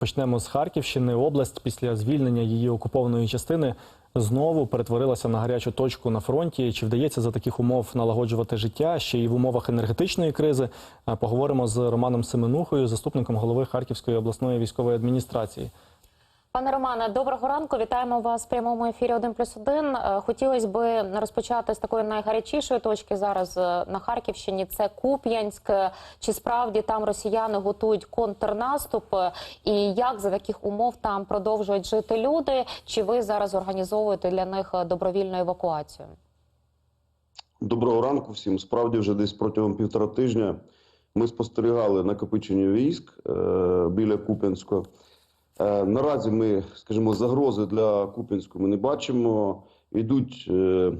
Почнемо з Харківщини. Область після звільнення її окупованої частини знову перетворилася на гарячу точку на фронті. Чи вдається за таких умов налагоджувати життя ще й в умовах енергетичної кризи? Е, Поговоримо з Романом Семенухою, заступником голови Харківської обласної військової адміністрації. Пане Романе, доброго ранку. Вітаємо вас в прямому ефірі 1 плюс 1. Хотілося б розпочати з такої найгарячішої точки зараз е, на Харківщині. Це Куп'янськ. Е, Чи справді там росіяни готують контрнаступ? Е, І як за таких умов там продовжують жити люди? Чи ви зараз організовуєте для них е, добровільну евакуацію? Доброго ранку всім. Справді, вже десь протягом півтора тижня ми спостерігали накопичення військ е, біля Куп'янська. Е, наразі ми, скажімо, загрози для Куп'янську ми не бачимо. Йдуть, е,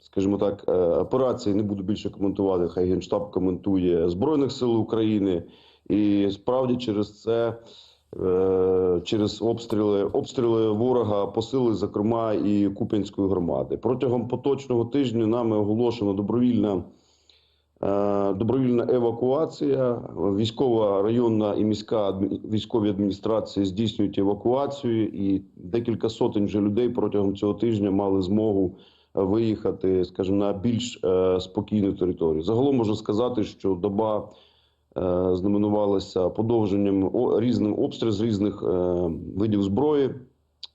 скажімо так, е, операції. Не буду більше коментувати. Хай генштаб коментує Збройних сил України. І справді через це. Через обстріли обстріли ворога посили, зокрема, і Куп'янської громади. Протягом поточного тижня нами оголошено добровільна добровільна евакуація. Військова районна і міська військові адміністрації здійснюють евакуацію, і декілька сотень вже людей протягом цього тижня мали змогу е, виїхати, скажімо, на більш е, спокійну територію. Загалом можна сказати, що доба е, знаменувалася подовженням різним обстрілів з різних е, видів зброї.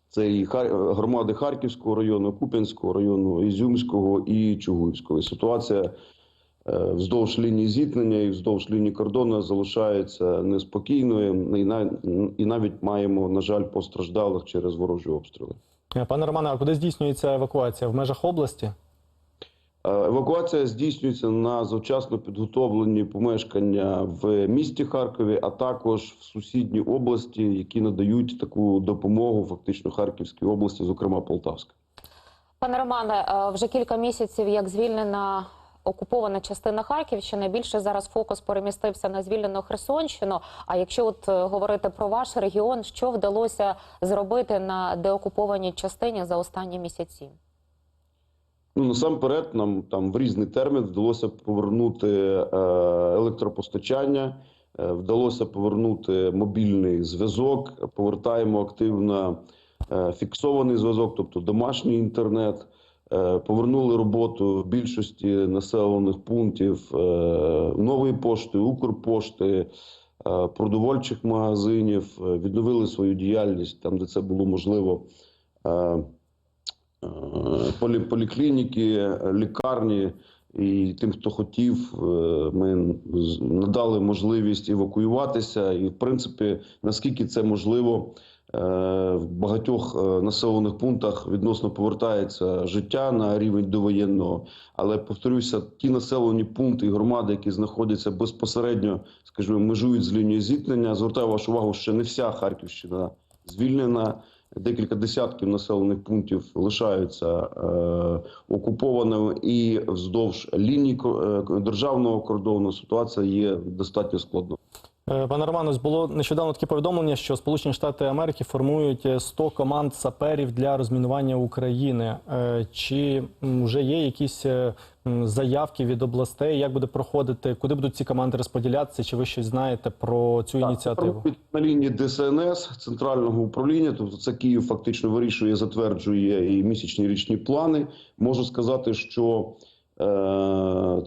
Це і громади Харківського району, Куп'янського району, Ізюмського і Чугуївського. Ситуація е, вздовж лінії зіткнення і вздовж лінії кордону залишається неспокійною. І навіть маємо, на жаль, постраждалих через ворожі обстріли. Е, Пане Романе, а куди здійснюється евакуація? В межах області? Е, Евакуація здійснюється на завчасно підготовлені помешкання в місті Харкові, а також в сусідній області, які надають таку допомогу фактично Харківській області, зокрема Полтавська. Пане Романе, е, вже кілька місяців як звільнена окупована частина Харківщини. Більше зараз фокус перемістився на звільнену Херсонщину. А якщо от е, говорити про ваш регіон, що вдалося зробити на деокупованій частині за останні місяці? Ну насамперед, нам там в різний термін вдалося повернути е, електропостачання, е, вдалося повернути мобільний зв'язок. Повертаємо активно е, фіксований зв'язок, тобто домашній інтернет. Е, Повернули роботу в більшості населених пунктів е, нової пошти, Укрпошти, е, продовольчих магазинів, відновили свою діяльність там, де це було можливо. Полі, поліклініки, лікарні. І тим, хто хотів, ми надали можливість евакуюватися. І, в принципі, наскільки це можливо, в багатьох е, населених пунктах відносно повертається життя на рівень довоєнного. Але повторюся, ті населені пункти і громади, які знаходяться безпосередньо, скажімо, межують з лінією зіткнення. Звертаю вашу увагу, що не вся Харківщина звільнена. Декілька десятків населених пунктів лишаються е, окупованими, і вздовж лінії е, державного кордону ситуація є достатньо складною. Е, Пане Романе, ось було нещодавно таке повідомлення, що Сполучені Штати Америки формують е, 100 команд саперів для розмінування України. Е, Чи вже є якісь е, заявки від областей? Як буде проходити? Куди будуть ці команди розподілятися? Чи ви щось знаєте про цю ініціативу? на лінії ДСНС центрального управління. Тобто, це Київ фактично вирішує, затверджує і місячні річні плани. Можу сказати, що е,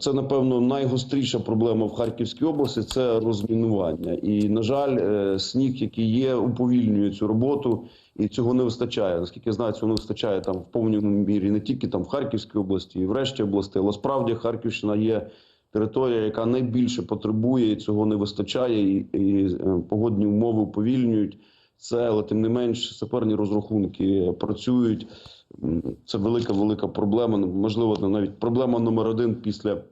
це напевно найгостріша проблема в Харківській області це розмінування. І на жаль, е, сніг, який є, уповільнює цю роботу. І цього не вистачає. Наскільки я знаю, цього не вистачає там в повному мірі не тільки там в Харківській області, і в решті областей, але справді Харківщина є територія, яка найбільше потребує, і цього не вистачає, і, і е, погодні умови уповільнюють це, але тим не менш саперні розрахунки працюють. Це велика велика проблема. Можливо, навіть проблема номер один після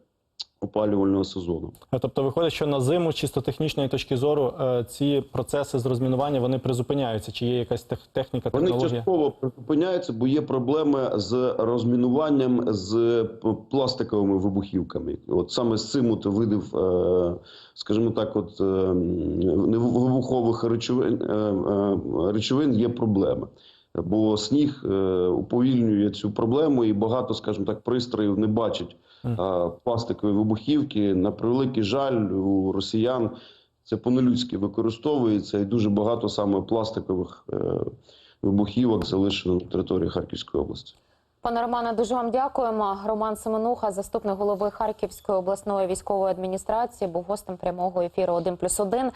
опалювального сезону. Е, Тобто виходить, що на зиму, чисто технічної точки зору, е, ці процеси з розмінування вони призупиняються. Чи є якась тех- техніка, Вони частково припиняються, бо є проблеми з розмінуванням з пластиковими вибухівками. От саме з цим от видів, е, скажімо так, от е, невибухових речовин, е, е, речовин є проблеми. Бо сніг е, уповільнює цю проблему, і багато, скажімо так, пристроїв не е, пластикові вибухівки. На превеликий жаль, у росіян це по-нелюдськи використовується, і дуже багато саме пластикових е, вибухівок залишено на території Харківської області. Пане Романе, дуже вам дякуємо. Роман Семенуха, заступник голови Харківської обласної військової адміністрації, був гостем прямого ефіру «1+,1».